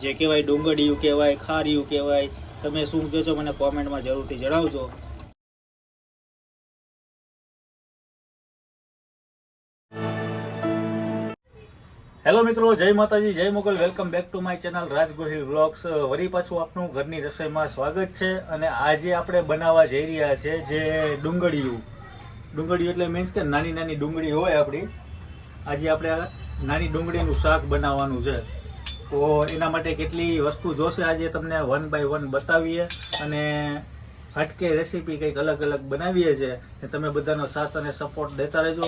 જે કહેવાય ડુંગળીયું કહેવાય, ખારીયું કહેવાય, તમે શું કહો છો મને કોમેન્ટમાં જરૂરથી જણાવજો. હેલો મિત્રો, જય માતાજી, Jai Mogal, welcome back to my channel Raj Gohil વરી પાછું આપનું ઘરની રસોઈમાં સ્વાગત છે અને આજે આપણે બનાવવા જઈ રહ્યા છે જે ડુંગળીયું. ડુંગળીયું એટલે મીન્સ કે નાની નાની ડુંગળી હોય આપણી. આજે આપણે નાની ડુંગળીનું શાક બનાવવાનું છે. તો એના માટે કેટલી વસ્તુ જોશે આજે તમને વન બાય વન બતાવીએ અને હટકે રેસીપી કંઈક અલગ અલગ બનાવીએ છીએ તમે બધાનો સાથ અને સપોર્ટ દેતા રહેજો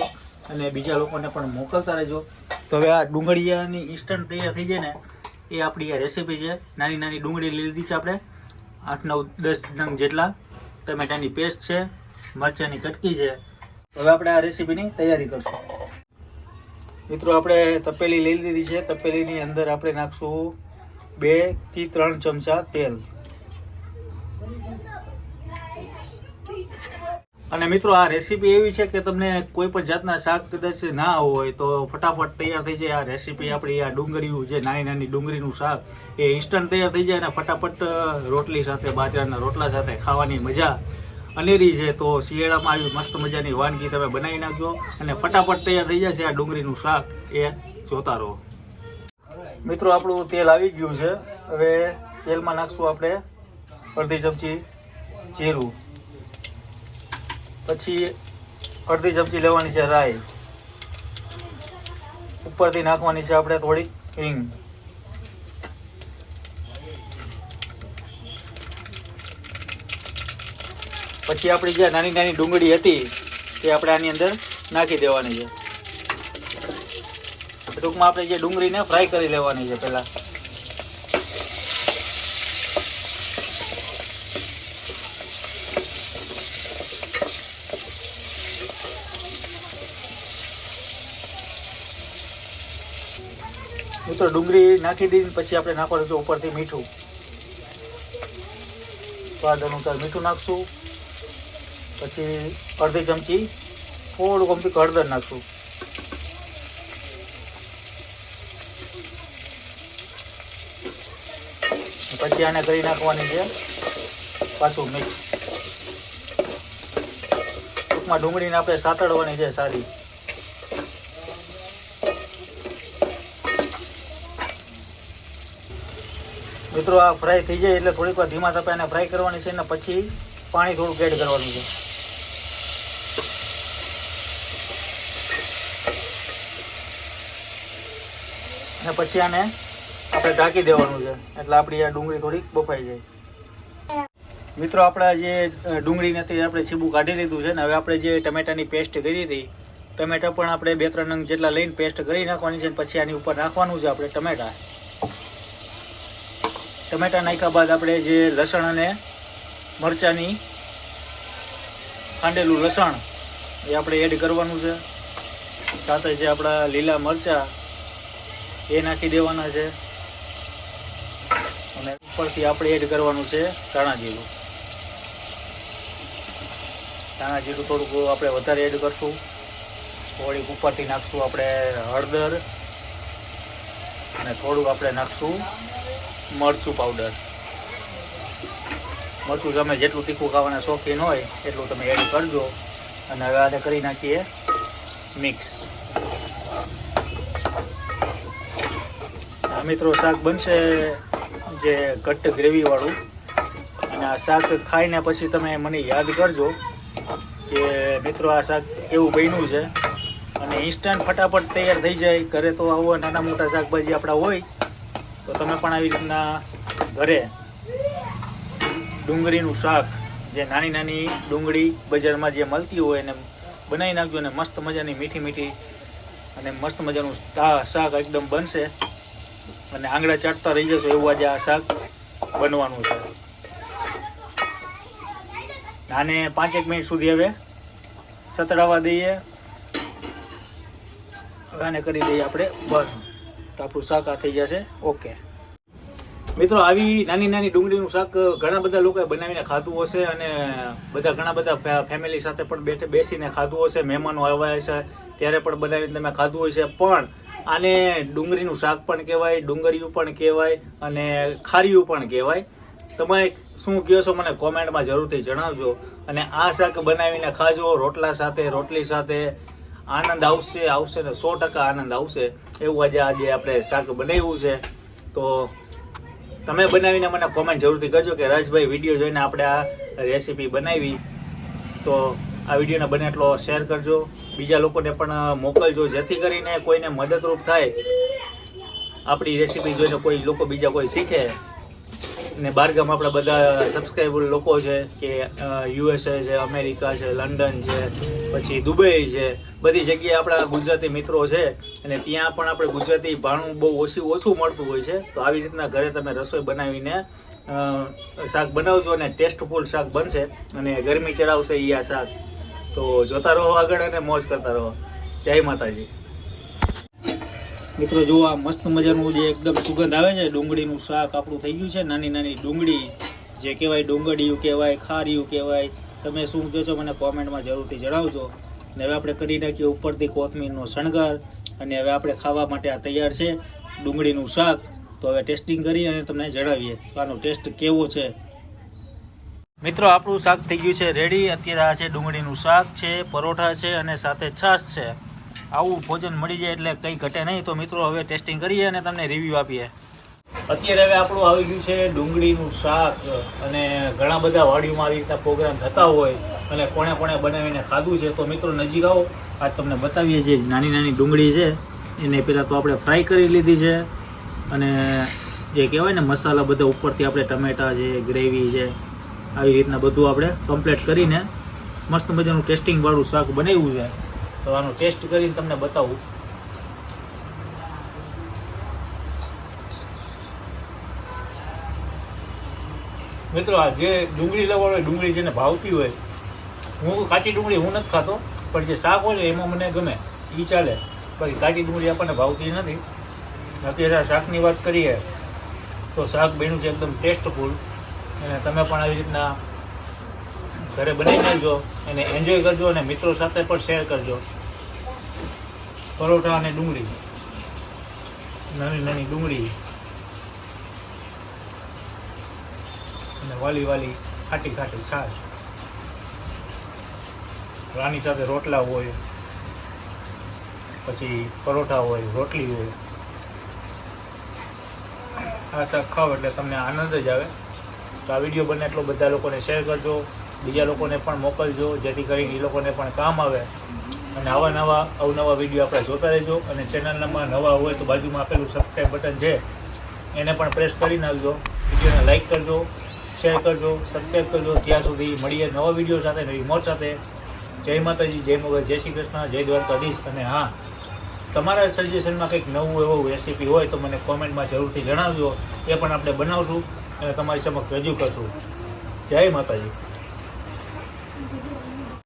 અને બીજા લોકોને પણ મોકલતા રહેજો. તો હવે આ ડુંગળીયાની ઇન્સ્ટન્ટ તૈયાર થઈ જાય ને, એ આપણી આ રેસીપી છે. નાની નાની ડુંગળી લીધી છે આપણે. આઠ, નવ, દસ નંગ જેટલા. ટમેટાની પેસ્ટ છે. મરચાંની કટકી છે. હવે આપણે આ રેસીપીની તૈયારી કરશું. મિત્રો, આપણે તપેલી લઈ લીધી છે. તપેલીની અંદર આપણે નાખશું બેથી ત્રણ ચમચા તેલ. અને મિત્રો, આ રેસીપી એવી છે કે તમને કોઈ પણ જાતના શાક કદાચ ના હોય તો ફટાફટ તૈયાર થઈ જાય. આ રેસીપી આપણી આ ડુંગળીનું જે નાની નાની ડુંગળીનું શાક એ ઇન્સ્ટન્ટ તૈયાર થઈ જાય અને ફટાફટ રોટલી સાથે, બાજરાના રોટલા સાથે ખાવાની મજા અનેરી છે. તો શિયાળામાં આવી મસ્ત મજાની વાનગી તમે બનાવી નાખજો અને ફટાફટ તૈયાર થઈ જશે આ ડુંગળીનું શાક. એ જોતા રહો. મિત્રો, આપણું તેલ આવી ગયું છે. હવે તેલમાં નાખશું આપણે અડધી ચમચી જીરું. પછી અડધી ચમચી લેવાની છે રાઈ. ઉપરથી નાખવાની છે આપણે થોડીક હિંગ. પછી આપણી જે નાની નાની ડુંગળી હતી, તે આપણે આની અંદર નાખી દેવાની છે. ટૂંકમાં આપણે જે ડુંગળીને ફ્રાય કરી લેવાની છે પહેલા. મિત્રો ડુંગળી નાખી દીધી પછી આપણે નાખવાનું છે ઉપરથી મીઠું. સ્વાદ અનુસાર મીઠું નાખશું. પછી અડધી ચમચી થોડુંક અમથી હળદર નાખશું. પછી આને કરી નાખવાની છે પાછું મિક્સ. ટૂંકમાં ડુંગળીને આપણે સાતડવાની છે સારી. મિત્રો, આ ફ્રાય થઈ જાય એટલે થોડીક વાર ધીમા તપાઈને ફ્રાય કરવાની છે અને પછી પાણી થોડુંક એડ કરવાનું છે. અને પછી આને આપણે ઢાંકી દેવાનું છે. એટલે આપણી આ ડુંગળી થોડીક બફાઈ જાય. મિત્રો, આપણે જે ડુંગળી નથી આપણે છીબું કાઢી લીધું છે ને, હવે આપણે જે ટમેટાની પેસ્ટ કરી હતી, ટમેટા પણ આપણે બે ત્રણ નંગ જેટલા લઈને પેસ્ટ કરી નાખવાની છે પછી આની ઉપર નાખવાનું છે આપણે ટમેટા. ટમેટા નાખ્યા બાદ આપણે જે લસણ અને મરચાંની ખાંડેલું લસણ એ આપણે એડ કરવાનું છે. સાથે જે આપણા લીલા મરચાં એ નાખી દેવાના છે. અને ઉપરથી આપણે એડ કરવાનું છે ધાણા જીરું. ધાણા જીરું થોડુંક આપણે વધારે એડ કરશું. થોડીક ઉપરથી નાખશું આપણે હળદર. અને થોડુંક આપણે નાખશું મરચું પાવડર મરચું તમે જેટલું તીખું ખાવાના શોખીન હોય એટલું તમે એડ કરજો. અને હવે આને કરી નાખીએ મિક્સ આ મિત્રો શાક બનશે જે ઘટ્ટ ગ્રેવીવાળું. અને આ શાક ખાઈને પછી તમે મને યાદ કરજો કે મિત્રો આ શાક એવું બન્યું છે. અને ઇન્સ્ટન્ટ ફટાફટ તૈયાર થઈ જાય. ઘરે તો આવો નાના મોટા શાકભાજી આપણા હોય, તો તમે પણ આવી રીતના ઘરે ડુંગળીનું શાક, જે નાની નાની ડુંગળી બજારમાં જે મળતી હોય એને બનાવી નાખજો અને મસ્ત મજાની મીઠી મીઠી અને મસ્ત મજાનું શાક એકદમ બનશે. અને આંગળા ચાટતા રહી જશો એવું આજે આ શાક બનવાનું છે. આને પાંચેક મિનિટ સુધી હવે સતડાવા દઈએ. હવે આને કરી દઈએ આપણે બંધ તો આપણું શાક આ થઈ જશે. ઓકે. મિત્રો, આવી નાની નાની ડુંગળીનું શાક ઘણા બધા લોકોએ બનાવીને ખાધું હશે અને બધા ઘણા બધા ફેમિલી સાથે પણ બેઠે, બેસીને ખાધું હશે, મહેમાનો આવ્યા છે, ત્યારે પણ બનાવીને તમે ખાધું હશે. પણ આને ડુંગળીનું શાક પણ કહેવાય, ડુંગળીયું પણ કહેવાય અને ખારીયું પણ કહેવાય. તમે શું કહો છો મને કોમેન્ટમાં જરૂરથી જણાવજો. અને આ શાક બનાવીને ખાજો, રોટલા સાથે, રોટલી સાથે. આનંદ આવશે આવશે ને સો ટકા આનંદ આવશે. એવું આજે આજે આપણે શાક બનાવ્યું છે. તો તમે બનાવીને મને કોમેન્ટ જરૂરથી કરજો કે રાજભાઈ વીડિયો જોઈને આપણે આ રેસીપી બનાવી. તો આ વિડીયોને બને એટલો શેર કરજો. બીજા લોકોને પણ મોકલજો. જેથી કરીને કોઈને મદદરૂપ થાય. આપણી રેસીપી જોઈને કોઈ લોકો બીજા કોઈ શીખે. ને બહારગામ આપણા બધા સબસ્ક્રાઈબર લોકો છે કે યુએસએ છે અમેરિકા છે લંડન છે, પછી દુબઈ છે. બધી જગ્યાએ આપણા ગુજરાતી મિત્રો છે અને ત્યાં પણ આપણે ગુજરાતી ભાણું બહુ ઓછું ઓછું મળતું હોય છે. તો આવી રીતના ઘરે તમે રસોઈ બનાવીને શાક બનાવજો અને ટેસ્ટફુલ શાક બનશે અને ગરમી ચડાવશે ઈ આ શાક. તો જોતા રહો આગળ અને મોજ કરતા રહો. જય માતાજી. મિત્રો જુઓ આ મસ્ત મજાનું જે એકદમ સુગંધ આવે છે, ડુંગળીનું શાક આપણું થઈ ગયું છે, નાની નાની ડુંગળી, જે કહેવાય ડુંગળીયું કહેવાય, ખારીયું કહેવાય, તમે શું કહો છો મને કોમેન્ટમાં જરૂરથી જણાવજો. ને હવે આપણે કરી નાખીએ ઉપરથી કોથમીરનો શણગાર, અને હવે આપણે ખાવા માટે આ તૈયાર છે ડુંગળીનું શાક. તો હવે ટેસ્ટિંગ કરી અને તમને જણાવીએ આનો ટેસ્ટ કેવો છે. મિત્રો, આપણું શાક થઈ ગયું છે રેડી અત્યારે આ છે ડુંગળીનું શાક છે, પરોઠા છે અને સાથે છાશ છે. આવું ભોજન મળી જાય એટલે કંઈ ઘટે નહીં. તો મિત્રો, હવે ટેસ્ટિંગ કરીએ અને તમને રિવ્યૂ આપીએ. અત્યારે હવે આપણું આવી ગયું છે ડુંગળીનું શાક અને ઘણા બધા વાડીઓમાં આવી રીતના પ્રોગ્રામ થતા હોય અને કોણે કોણે બનાવીને ખાધું છે. તો મિત્રો, નજીક આવો. આજ તમને બતાવીએ છીએ નાની નાની ડુંગળી છે. એને પહેલાં તો આપણે ફ્રાય કરી લીધી છે અને જે કહેવાય ને, મસાલા બધા ઉપરથી આપણે ટમેટા છે ગ્રેવી છે આવી રીતના બધું આપણે કમ્પ્લીટ કરીને મસ્ત મજાનું ટેસ્ટિંગવાળું શાક બનાવ્યું છે. તો આનો ટેસ્ટ કરીને તમને બતાવું. મિત્રો, આ જે ડુંગળી લેવાનો હોય, ડુંગળી જેને ભાવતી હોય, હું કાચી ડુંગળી હું નથી ખાતો, પણ જે શાક હોય એમાં મને ગમે એ ચાલે. બાકી કાચી ડુંગળી આપણને ભાવતી નથી. અત્યારે શાકની વાત કરીએ, તો શાક બન્યું છે એકદમ ટેસ્ટફુલ અને તમે પણ આવી રીતના ઘરે બનાવી નાખજો અને એન્જોય કરજો અને મિત્રો સાથે પણ શેર કરજો. પરોઠા અને ડુંગળી. નાની નાની ડુંગળી. અને વાલી વાલી ખાટી ખાટી છાશ. રાની સાથે રોટલા હોય, પછી પરોઠા હોય, રોટલી હોય. આ શાક ખાઓ એટલે તમને આનંદ જ આવે. તો આ વીડિયો બને એટલો બધા લોકોને શેર કરજો, બીજા લોકોને પણ મોકલજો, જેથી કરીને એ લોકોને પણ કામ આવે. અને આવા નવા, અવનવા વીડિયો આપણે જોતા રહેજો અને ચેનલમાં નવા હોય તો બાજુમાં આપેલું સબસ્ક્રાઈબ બટન છે, એને પણ પ્રેસ કરી નાખજો. વિડીયોને લાઇક કરજો શેર કરજો સબસ્ક્રાઈબ કરજો. ત્યાં સુધી મળીએ નવા વીડિયો સાથે, નવી મોજ સાથે. જય માતાજી, જય મોગલ, જય શ્રી કૃષ્ણ, જય દ્વારકાધીશ. અને હા, તમારા સજેશનમાં કંઈક નવું એવું રેસીપી હોય તો મને કોમેન્ટમાં જરૂરથી જણાવજો. એ પણ આપણે બનાવશું. અને તમારી સમક્ષ રજૂ કરશું. જય માતાજી.